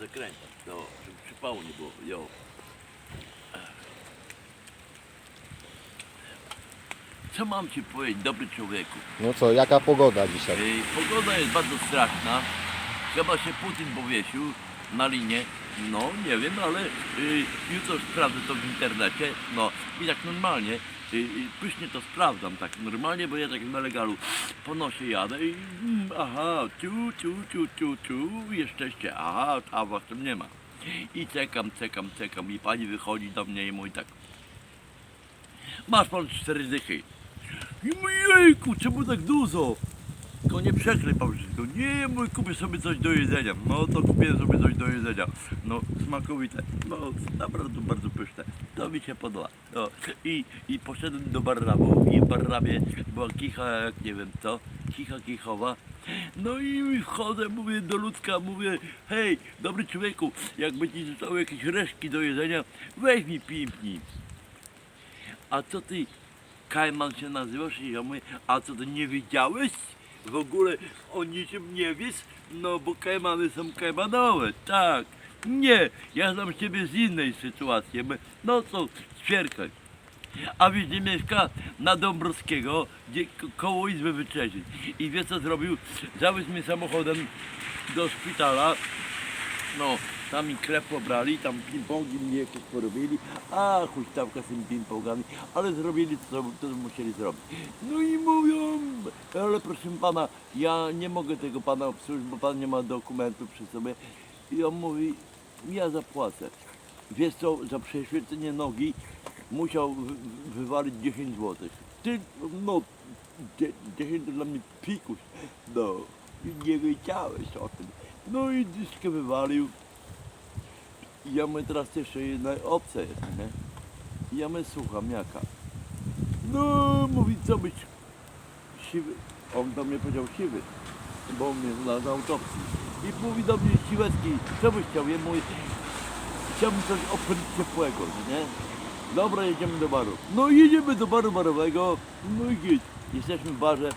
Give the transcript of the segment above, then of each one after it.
zakręcać, no, żeby przypału nie było, jo. Co mam ci powiedzieć, dobry człowieku? No co, jaka pogoda dzisiaj? Ej, Pogoda jest bardzo straszna. Chyba się Putin powiesił na linię. No, nie wiem, ale y, jutro sprawdzę to w internecie. No, i tak normalnie, y, y, pysznie to sprawdzam, tak normalnie, bo ja tak w nelegalu po jadę i mm, aha, ciu, ciu, ciu, ciu, ciu, jeszczeście, aha, a was tam nie ma. I czekam, czekam, czekam i pani wychodzi do mnie i mówi tak, masz pan cztery dychy. I mój jejku, czemu tak dużo? Tylko nie przeklej pan wszystko. Nie, mój kupię sobie coś do jedzenia. No to kupię sobie coś do jedzenia. No smakowite. No naprawdę bardzo pyszne. To mi się podoba. No, i, I poszedłem do barrabu. I w barrabie była kicha, jak nie wiem co. Kicha kichowa. No i wchodzę, mówię do ludzka, mówię, hej, dobry człowieku, jakby ci zostały jakieś resztki do jedzenia, weź mi pimpnij. A co ty, Kajman się nazywasz? I ja mówię, a co ty nie wiedziałeś? W ogóle o niczym nie wiesz? No bo kajmany są kajmanowe, tak. Nie, ja znam ciebie z innej sytuacji. No co, ćwierkać. A wiesz, gdzie mieszka? Na Dąbrowskiego, gdzie ko- koło Izby Wyczeźnień. I wie co zrobił? Zawiózł mnie samochodem do szpitala. No, tam mi krew pobrali, tam ping-pongi mnie jakieś porobili, a huśtawka z tymi ping-pongami, ale zrobili co, to musieli zrobić. No i mówią, ale proszę pana, ja nie mogę tego pana obsłużyć, bo pan nie ma dokumentu przy sobie. I on mówi, ja zapłacę. Wiesz co, za prześwietlenie nogi musiał wy- wywalić 10 zł. Ty, no, dzie- 10 to dla mnie pikuś, no, i nie wiedziałeś o tym. No i dyszkę wywalił. I ja my teraz jeszcze jedna opcja jest, nie? I ja my słucham jaka. No, mówi co być siwy. On do mnie powiedział siwy, bo on mnie zna z autopsji. I mówi do mnie siwecki, co byś chciał? Ja mówię, chciałbym coś opryć ciepłego, nie? Dobra, jedziemy do baru. No jedziemy do baru barowego, no i git. Jesteśmy w barze,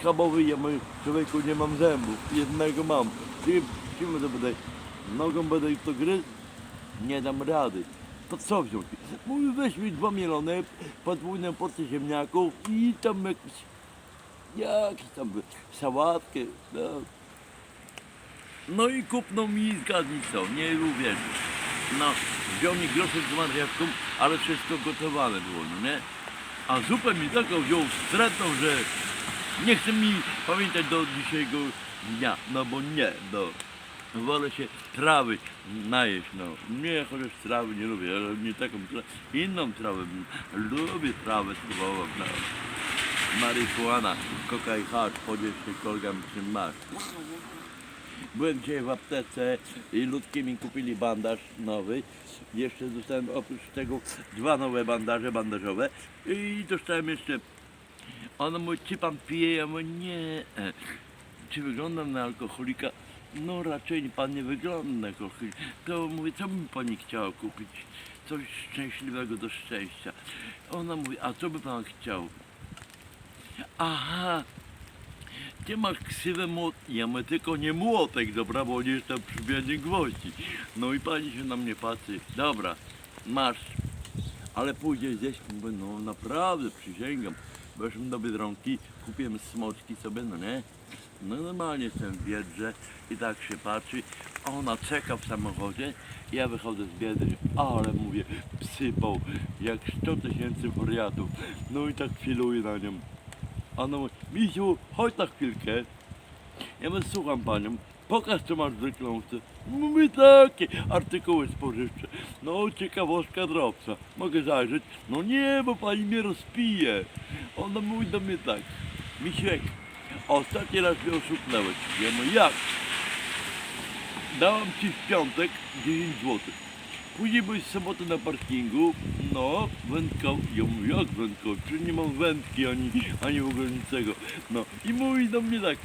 schabowy, ja mówię, człowieku nie mam zębów, jednego mam. Czym, czym to będę, nogą będę to gryzł? Nie dam rady. To co wziąć? Mówi, weź mi dwa mielone, podwójną porcję ziemniaków i tam jakiś, jakiś tam sałatkę, no. No i kupną mi zgadnij co, nie uwierzysz. No, wziął mi groszek z marchewką, ale wszystko gotowane było, no nie? A zupę mi taką wziął wstrętną, że nie chce mi pamiętać do dzisiejszego dnia, no bo nie, no. Wolę się trawy najeść, no. Nie, chociaż trawy nie lubię, ale nie taką inną trawę. Lubię trawę spróbować, no. Marihuana, koka i hacz, podziel się kolegam czym masz. Byłem dzisiaj w aptece i ludki mi kupili bandaż nowy. Jeszcze dostałem oprócz tego dwa nowe bandaże bandażowe i dostałem jeszcze. Ona mówi, czy pan pije? Ja mówię, nie. Czy wyglądam na alkoholika? No raczej pan nie wygląda na. To mówię, co by pani chciała kupić? Coś szczęśliwego do szczęścia. Ona mówi, a co by pan chciał? Aha, ty masz ksywę młot... Ja mówię, tylko nie młotek, dobra, bo nie jestem przybienie gwoździ. No i pani się na mnie patrzy. Dobra, masz. Ale pójdziesz gdzieś, mówię, no naprawdę, przysięgam. Weszłem do Biedronki, kupiłem smoczki sobie, no nie? No normalnie jestem w Biedrze i tak się patrzy, ona czeka w samochodzie, ja wychodzę z Biedry, ale mówię, psypał, jak 100 tysięcy wariatów. No i tak filuję na nią. Ona mówi, Misiu, chodź na chwilkę. Ja mówię, słucham panią, pokaż co masz w reklamce. Mówię, takie artykuły spożywcze. No, ciekawostka drobca. Mogę zajrzeć? No nie, bo pani mnie rozpije. Ona mówi do mnie tak, Misiek, ostatni raz mnie oszuknąłeś. Ja mówię, jak? Dałam ci w piątek 10 zł. Później byłeś w sobotę na parkingu, no, wędką, ja mówię, jak wędką, czy nie mam wędki, ani, ani w ogóle niczego. No, i mówi do mnie tak,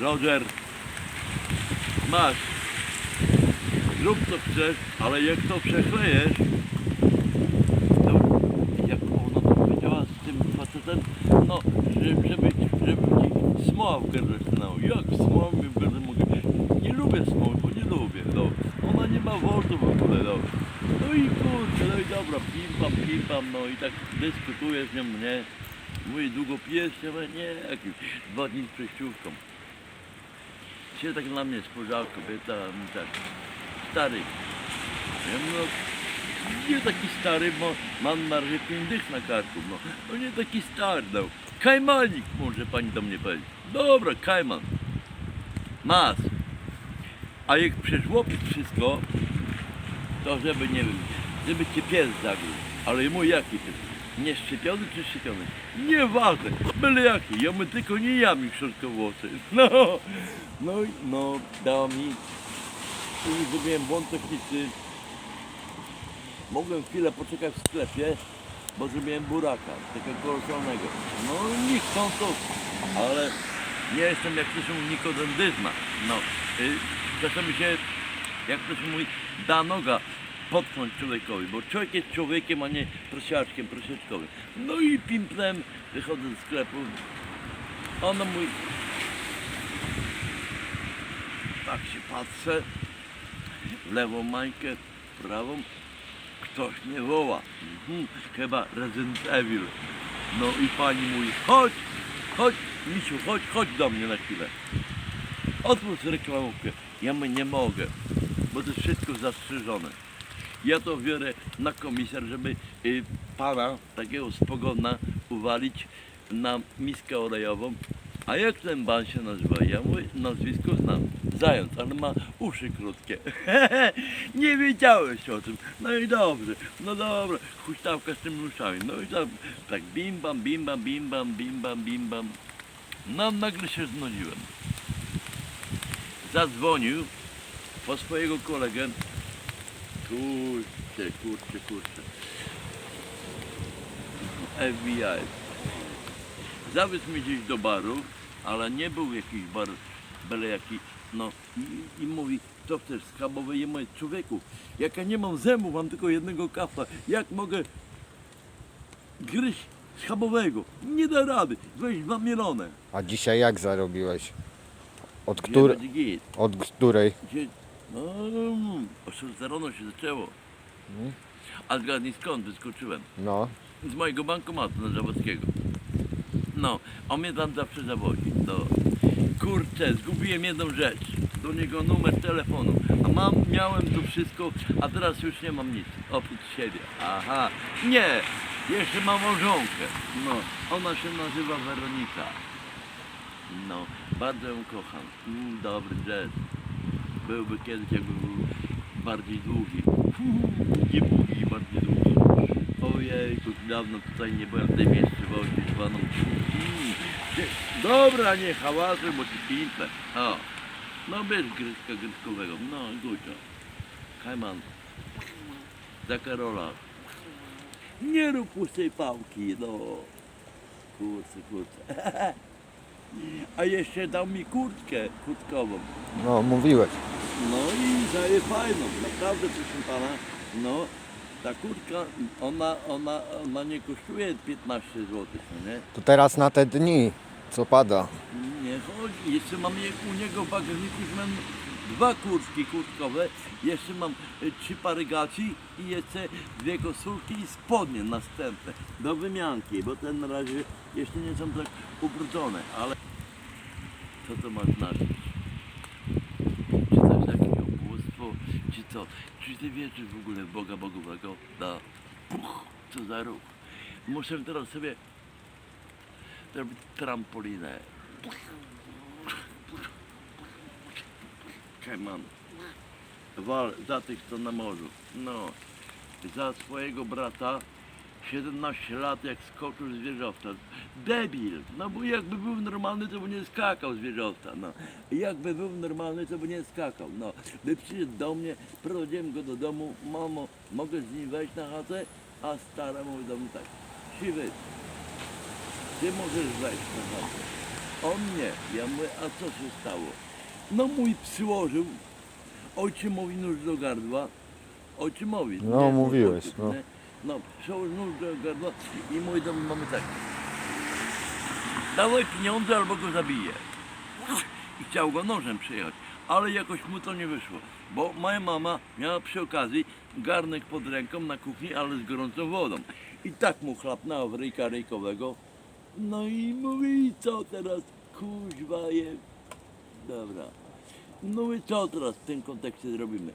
Roger, masz, zrób co chcesz, ale jak to przechlejesz, to jak ona to powiedziała z tym facetem, no, żeby, żeby, żeby smoła w gardle stanęło. Jak smoła mi w gardle mogę? Nie lubię tu w ogóle, no. No i kurczę, no i dobra, pimpam, pimpam, no i tak dyskutuję z nią, nie? Mój długo pijesz? Mówię, nie, jakieś dwa dni z przejściówką. Się tak na mnie spojrzała kobieta, mówi tak, stary. Ja no, nie taki stary, bo mam na razie pięć dych na karku, no. No nie taki stary, no. Kajmanik może pani do mnie powiedzieć. Dobra, kajman. Mas. A jak przeżłopić wszystko, to żeby, nie wiem, żeby cię pies zabił. Ale mój jaki pies? Nie szczepiony czy szczepiony? Nieważne, byle jaki. Ja my tylko nie jami włosy. No, no, no, dała mi i zrobiłem błąd techniczny. Mogłem chwilę poczekać w sklepie, bo zrobiłem buraka, takiego kolosalnego. No nie chcą to, ale nie jestem jak to mówi nikodendyzma. No, y, czasami się, jak to się mówi, da noga potknąć człowiekowi, bo człowiek jest człowiekiem, a nie prosiaczkiem, prosiaczkowym. No i pimplem wychodzę z sklepu, ona mówi, tak się patrzę, w lewą mańkę, w prawą, ktoś mnie woła. Mhm, chyba Resident Evil. No i pani mówi, chodź, chodź, misiu, chodź, chodź do mnie na chwilę. Otwórz reklamówkę. Ja my nie mogę, bo to jest wszystko zastrzeżone. Ja to biorę na komisar, żeby y, pana, takiego spogonna, uwalić na miskę olejową. A jak ten pan się nazywa? Ja mówię, nazwisko znam. Zając, ale ma uszy krótkie. nie wiedziałeś o tym. No i dobrze, no dobra, huśtawka z tymi uszami. No i tam, tak bim bam, bim bam, bim bam, bim bam, bim bam. No nagle się znudziłem. Zadzwonił po swojego kolegę. Kurczę, kurczę, kurczę. FBI. Zawiózł mnie gdzieś do baru, ale nie był jakiś bar, byle jaki, no i, i mówi, co chcesz, schabowe je moje człowieku, jak ja nie mam zębów, mam tylko jednego kafa, jak mogę gryźć schabowego? Nie da rady, weź dwa mielone. A dzisiaj jak zarobiłeś? Od, Gdzie któr... będzie git? Od której? Gdzie, no, o 6 rano się zaczęło. Mhm. A zgadnij skąd wyskoczyłem? No, z mojego bankomatu na Zawodskiego. No, on mnie tam zawsze zawodzi. No. Kurczę, zgubiłem jedną rzecz. Do niego numer telefonu. A mam, miałem to wszystko, a teraz już nie mam nic. Oprócz siebie. Aha. Nie! Jeszcze mam małżonkę. No, ona się nazywa Weronika. No, bardzo ją kocham. Mm, dobry jazz. Byłby kiedyś, jakby był bardziej długi. Nie długi, bardziej długi. Ojejku, dawno tutaj nie byłem w zwaną. Mm, gdzie- Dobra, nie hałasuj, bo ci pimple. O. No bierz gryzka gryzkowego. No, Gucio. Kajman. Za Karola. Nie rób pustej pałki, no. Kurczę, kurczę. A jeszcze dał mi kurtkę kurtkową. no mówiłeś. No i daje fajną, naprawdę proszę pana. No, ta kurtka, ona, ona, ona nie kosztuje 15 zł, no nie? To teraz na te dni, co pada. Nie chodzi. Jeszcze mam je, u niego w bagażniku, już mam dwa kurtki kurtkowe, jeszcze mam y, trzy pary gaci i jeszcze dwie koszulki i spodnie następne do wymianki, bo ten na razie jeszcze nie są tak ubrudzone, ale co to ma znaczyć? Czy to jest jakieś czy co? Czy ty wierzysz w ogóle w Boga Bogowego? Da. Puch, co za ruch. Muszę teraz sobie zrobić trampolinę. Keman. Wal za tych, co na morzu. No. Za swojego brata 17 lat jak skoczył z wieżowca. Debil! No bo jakby był normalny, to by nie skakał z wieżowca. No. Jakby był normalny, to by nie skakał. No. By przyszedł do mnie, prowadziłem go do domu. Mamo, mogę z nim wejść na chatę? A stara mówi do mnie tak. Siwy, ty możesz wejść na chatę. On nie. Ja mówię, a co się stało? No mój przyłożył ojczymowi nóż do gardła. Ojczymowi. No, nie, mówiłeś, ojciec, no. No, przyłożył nóż do gardła i mój dom mamy tak. Dawaj pieniądze albo go zabiję. I chciał go nożem przyjechać. ale jakoś mu to nie wyszło. Bo moja mama miała przy okazji garnek pod ręką na kuchni, ale z gorącą wodą. I tak mu chlapnęła w ryjka ryjkowego. No i mówi, co teraz, kuźwa je. Dobra. No i co teraz w tym kontekście zrobimy?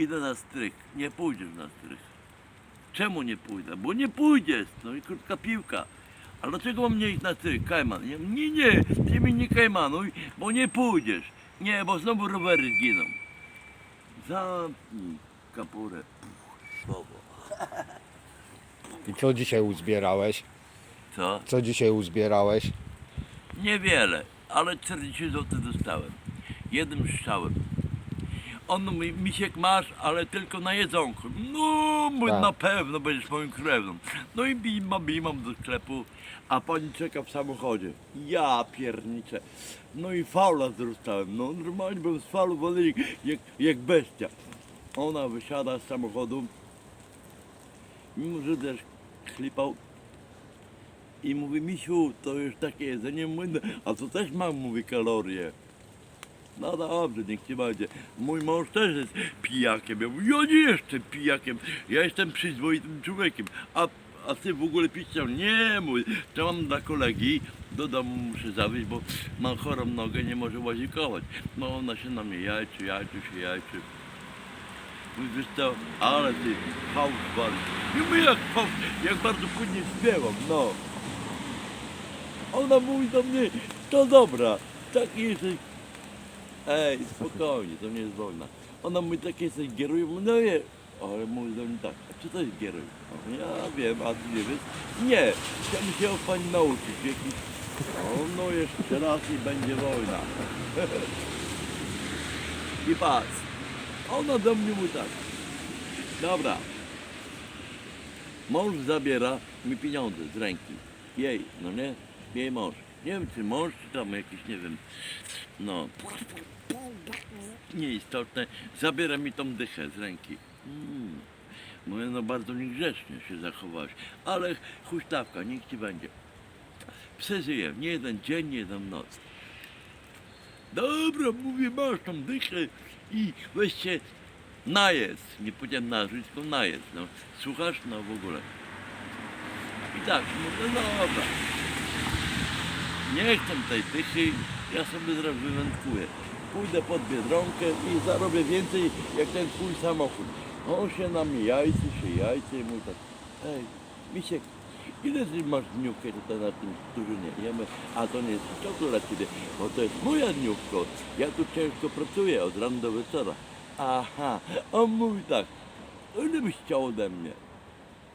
Idę na strych. Nie pójdziesz na strych. Czemu nie pójdę? Bo nie pójdziesz. No i krótka piłka. A dlaczego mam nie iść na strych? Kajman. Nie, nie, nie. Ty mi nie kajmanuj, bo nie pójdziesz. Nie, bo znowu rowery zginą. Zamknij kapurę. Słowo. I co dzisiaj uzbierałeś? Co? Co dzisiaj uzbierałeś? Niewiele, ale 40 zł dostałem. Jednym strzałem. On mówi, misiek masz, ale tylko na jedzonku. No, mówię, Tak. na pewno będziesz moim krewną. No i bimam, bimam do sklepu, a pani czeka w samochodzie. Ja pierniczę. No i faula dostałem. No normalnie bym z faulu wolny jak, jak bestia. Ona wysiada z samochodu, mimo że też chlipał i mówi, misiu, to już takie jedzenie młynne, a to też mam, mówi, kalorie. No dobrze, niech ci będzie. Mój mąż też jest pijakiem. Ja mówię, ja nie jestem pijakiem, ja jestem przyzwoitym człowiekiem. A, a ty w ogóle picia? Nie, mój. To mam dla kolegi, do domu muszę zawieźć, bo mam chorą nogę, nie może łazikować. No ona się na mnie jajczy, jajczy się, jajczy. Wiesz co, ale ty fałsz bardzo. Nie mówię jak fałsz, jak bardzo płynnie śpiewam, no. Ona mówi do mnie, to dobra, taki jesteś. Ej, spokojnie, to nie jest wojna. Ona mówi, taki jesteś gieruj, no nie, ale mówi do mnie tak, a co to jest gieruj? Ja wiem, a ty nie wiesz? Nie, chciałbym się od pani nauczyć, jaki... O, no jeszcze raz i będzie wojna. I patrz, ona do mnie mówi tak, dobra, mąż zabiera mi pieniądze z ręki. Jej, no nie? Jej mąż. Nie wiem, czy mąż, czy tam jakiś, nie wiem, no, nieistotne. Zabiera mi tą dychę z ręki. Mm. Mówię, no bardzo niegrzecznie się zachowałeś, ale huśtawka, niech ci będzie. Przeżyję, nie jeden dzień, nie jedną noc. Dobra, mówię, masz tą dychę i weź się najedz. Nie powiedziałem nażyć, tylko najedz. No, słuchasz? No w ogóle. I tak, mówię, no dobra. Nie chcę tej dychy, ja sobie zaraz wywędkuję. Pójdę pod Biedronkę i zarobię więcej jak ten twój samochód. On się na mnie jajcy, się jajce i mówi tak, ej, Misiek, ile ty masz dniówkę tutaj na tym turzynie? Ja mówię, a to nie jest to dla ciebie, bo to jest moja dniówko. Ja tu ciężko pracuję od rana do wieczora. Aha, on mówi tak, ile byś chciał ode mnie?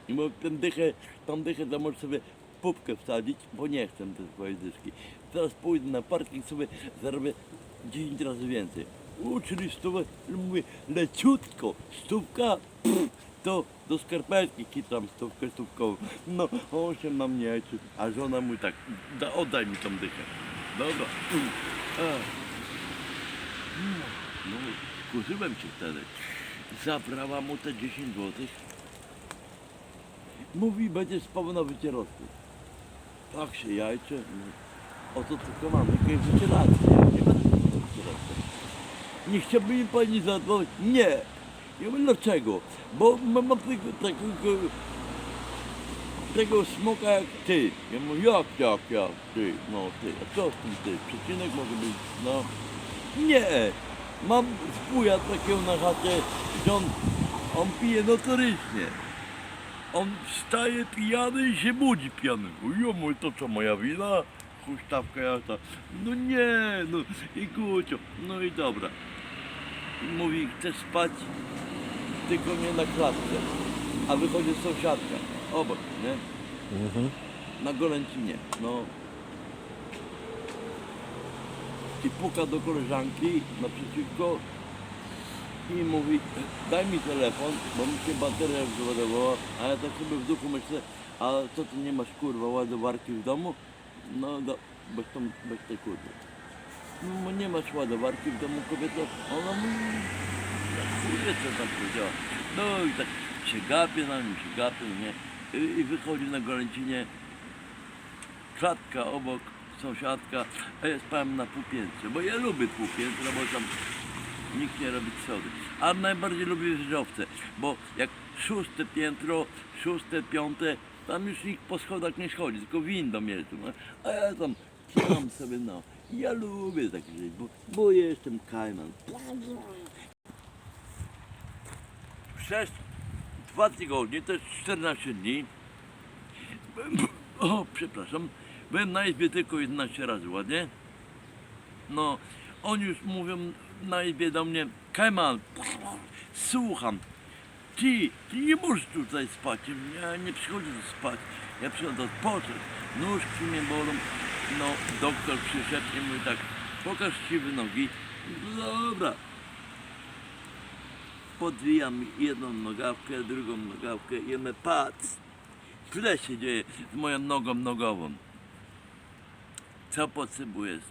I mówię, ten dychę, tą dychę to możesz sobie pupkę wsadzić, bo nie chcę te swojej dyszki. Teraz pójdę na parking sobie zarobię 10 razy więcej. U, czyli stówę, mówię, leciutko, stówka, pff, to do skarpetki kitam stówkę stówkową. No, on się na mnie a żona mówi tak, da, oddaj mi tą dychę. Dobra. No, kurzyłem się wtedy. Zabrała mu te 10 złotych. Mówi, będzie spał na wycierowcu. Tak się jajcze. Mówi, Oto tylko mam jakieś wycieraczki. Nie będę. Nie chciałby mi pani zadbać? Nie. Ja mówię, dlaczego? Bo mam tego, takiego, tego smoka jak ty. Ja mówię, jak, jak, jak, ty, no ty. A co z tym ty? Przecinek może być, no. Nie. Mam wuja takiego na chacie, on, on pije notorycznie. On wstaje pijany i się budzi pijany. Jo, mój, to co, moja wina? Huśtawka jaka. No nie, no i gucio. No i dobra. Mówi, chcę spać, tylko nie na klatce. A wychodzi sąsiadka, obok, nie? Mhm. Na golęcinie, no. I puka do koleżanki naprzeciwko i mówi, daj mi telefon, bo mi się bateria wyładowała, a ja tak sobie w duchu myślę, a co ty nie masz kurwa ładowarki w domu? No do, bez, tą, bez tej kurwy. No nie masz ładowarki w domu kobieto, ona mówi, ja chuję co tam powiedziała. No i tak się gapie na mnie, się gapie, nie? I, i wychodzi na golęcinie, klatka obok, sąsiadka, a ja spałem na półpiętrze, bo ja lubię półpiętro, bo tam nikt nie robi schody. A najbardziej lubię wieżowce, bo jak szóste piętro, szóste, piąte, tam już nikt po schodach nie schodzi, tylko windą jeżdżą. no. A ja tam trzymam sobie, no. Ja lubię tak żyć, bo, bo jestem kajman. Przez dwa tygodnie, to jest 14 dni, o, przepraszam, byłem na izbie tylko 11 razy, ładnie? No, oni już mówią na izbie do mnie, Kajman, słucham, ty, ty nie możesz tutaj spać, ja nie przychodzę spać, ja przychodzę odpocząć, nóżki mnie bolą, no, doktor przyszedł i mówi tak, pokaż siwe nogi, no dobra, podwijam jedną nogawkę, drugą nogawkę i my patrz, źle się dzieje z moją nogą nogową. Co potrzebujesz?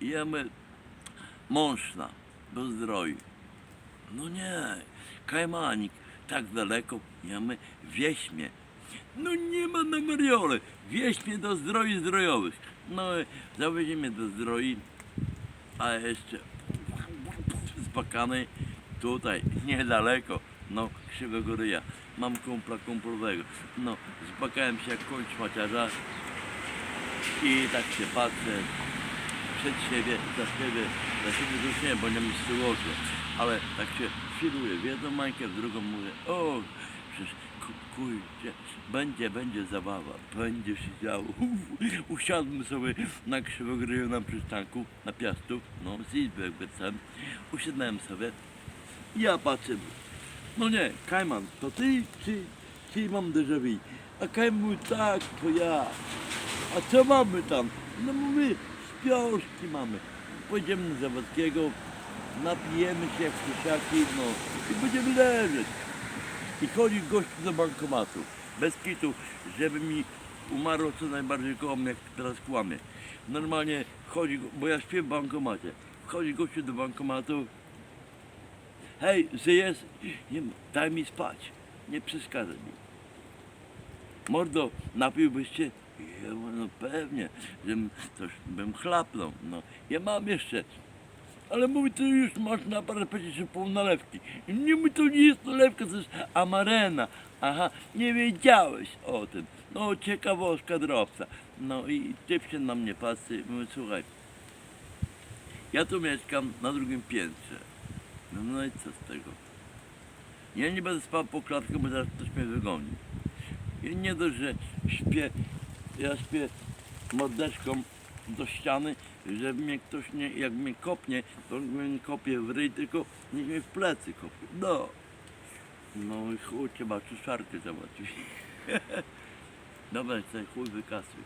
Jemy mączna do zdroju. No nie, kajmanik, tak daleko jemy wieśmie. No nie ma na Mariole, wieśmie do zdroi zdrojowych. No zawieziemy do zdroi, a jeszcze spakany tutaj, niedaleko, no, krzywego ryja. Mam kumpla kumplowego. No, spakałem się jak koń szmaciarza i tak się patrzę przed siebie, za siebie, za siebie już nie, bo nie mi oczu, ale tak się filuję w jedną mańkę, w drugą mówię, o, przecież będzie, będzie zabawa, będzie się działo. Usiadłem sobie na krzywogryju na przystanku, na piastu, no z izby jakby tam, usiadłem sobie, ja patrzę, no nie, Kajman, to ty, czy, czy mam déjà? A Kajman mówi, tak, to ja. A co mamy tam? No mówię, śpiążki mamy. Pojedziemy do Zawodskiego, napijemy się jak kusiaki, no i będziemy leżeć. I chodzi gościu do bankomatu. Bez kitu, żeby mi umarło co najbardziej koło mnie, jak teraz kłamie. Normalnie chodzi, bo ja śpię w bankomacie. Wchodzi gościu do bankomatu, Hej, żyjesz? Nie, daj mi spać. Nie przeszkadzaj mi. Mordo, napiłbyś się? Ja no pewnie, że bym chlapnął. No, ja mam jeszcze. Ale mówi, to już masz na parapecie się pół nalewki. Nie mówi, to nie jest nalewka, to jest amarena. Aha, nie wiedziałeś o tym. No, ciekawostka drobca. No i typ się na mnie patrzy mówi, słuchaj, ja tu mieszkam na drugim piętrze. No, no i co z tego? Ja nie będę spał po klatkę, bo zaraz ktoś mnie wygoni. I nie dość, że śpię, ja śpię mordeczką do ściany, żeby mnie ktoś nie, jak mnie kopnie, to mnie nie kopie w ryj, tylko niech mnie w plecy kopie. No. No i chuj, trzeba suszarkę załatwić. Dobra, sobie chuj wykasuj.